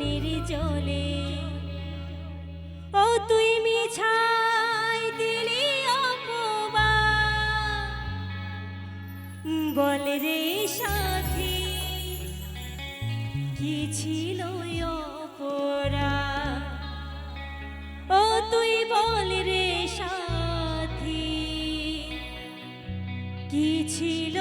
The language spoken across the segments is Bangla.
নীর জলে। ও তুই মিছাই দিলি অপবা বল রে সাথী, কি ছিল অপরা ও তুই বল রে সাথী, কি ছিল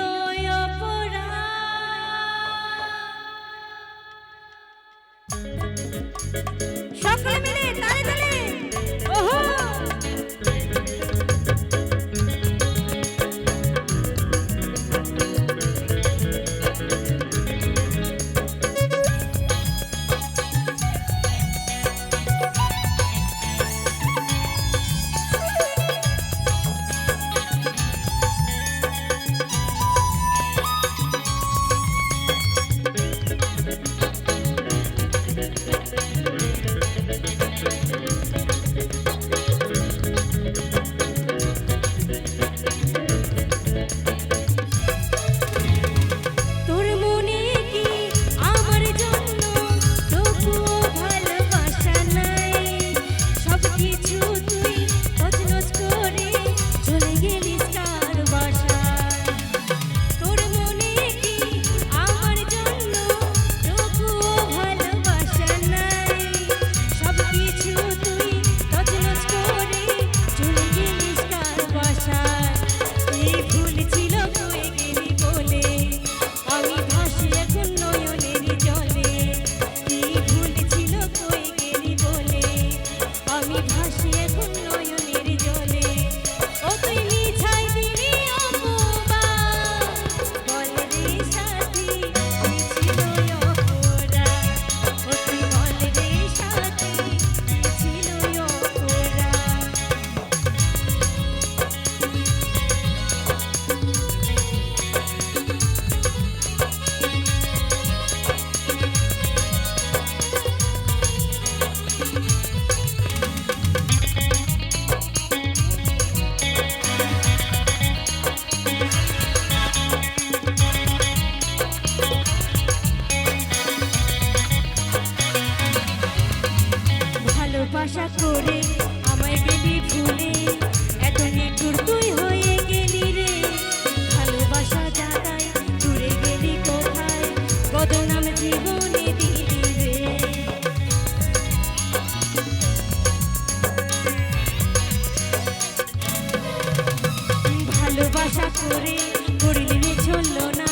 আশা করে ঠাকুরে করে করিলে চলল না